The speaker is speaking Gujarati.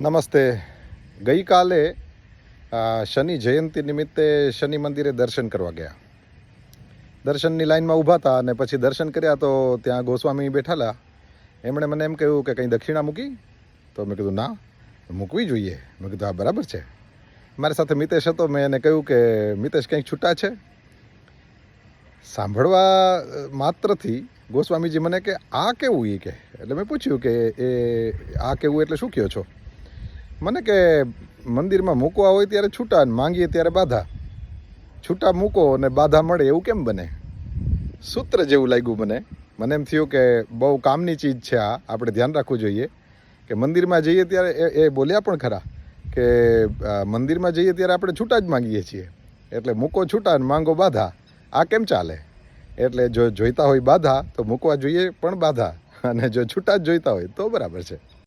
નમસ્તે. ગઈકાલે શનિ જયંતિ નિમિત્તે શનિ મંદિરે દર્શન કરવા ગયા. દર્શનની લાઈનમાં ઊભા હતા અને પછી દર્શન કર્યા તો ત્યાં ગોસ્વામી બેઠાલા. એમણે મને એમ કહ્યું કે કંઈ દક્ષિણા મૂકી? તો મેં કીધું, ના, મૂકવી જોઈએ. મેં કીધું, હા, બરાબર છે. મારી સાથે મિતેશ હતો, મેં એને કહ્યું કે, મિતેશ, કંઈક છૂટા છે? સાંભળવા માત્રથી ગોસ્વામીજી મને કે, આ કેવું? એ કે એટલે મેં પૂછ્યું કે, એ, આ કેવું? એટલે શું કહો છો? મને કે મંદિરમાં મૂકવા હોય ત્યારે છૂટા અને માંગીએ ત્યારે બાધા. છૂટા મૂકો અને બાધા મળે એવું કેમ બને? સૂત્ર જેવું લાગ્યું મને. મને એમ થયું કે બહુ કામની ચીજ છે આ. આપણે ધ્યાન રાખવું જોઈએ કે મંદિરમાં જઈએ ત્યારે એ બોલ્યા પણ ખરા કે મંદિરમાં જઈએ ત્યારે આપણે છૂટા જ માગીએ છીએ. એટલે મૂકો છૂટા અને માંગો બાધા. આ કેમ ચાલે? એટલે જો જોઈતા હોય બાધા, તો મૂકવા જોઈએ પણ બાધા. અને જો છૂટા જ જોઈતા હોય, તો બરાબર છે.